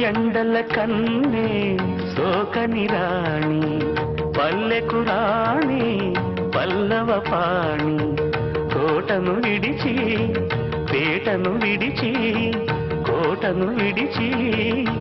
ఎండల కన్నే సోకని రాణి పల్లెకు రాణి పల్లవ పాణి. కోటను విడిచి పేటను విడిచి కోటను విడిచి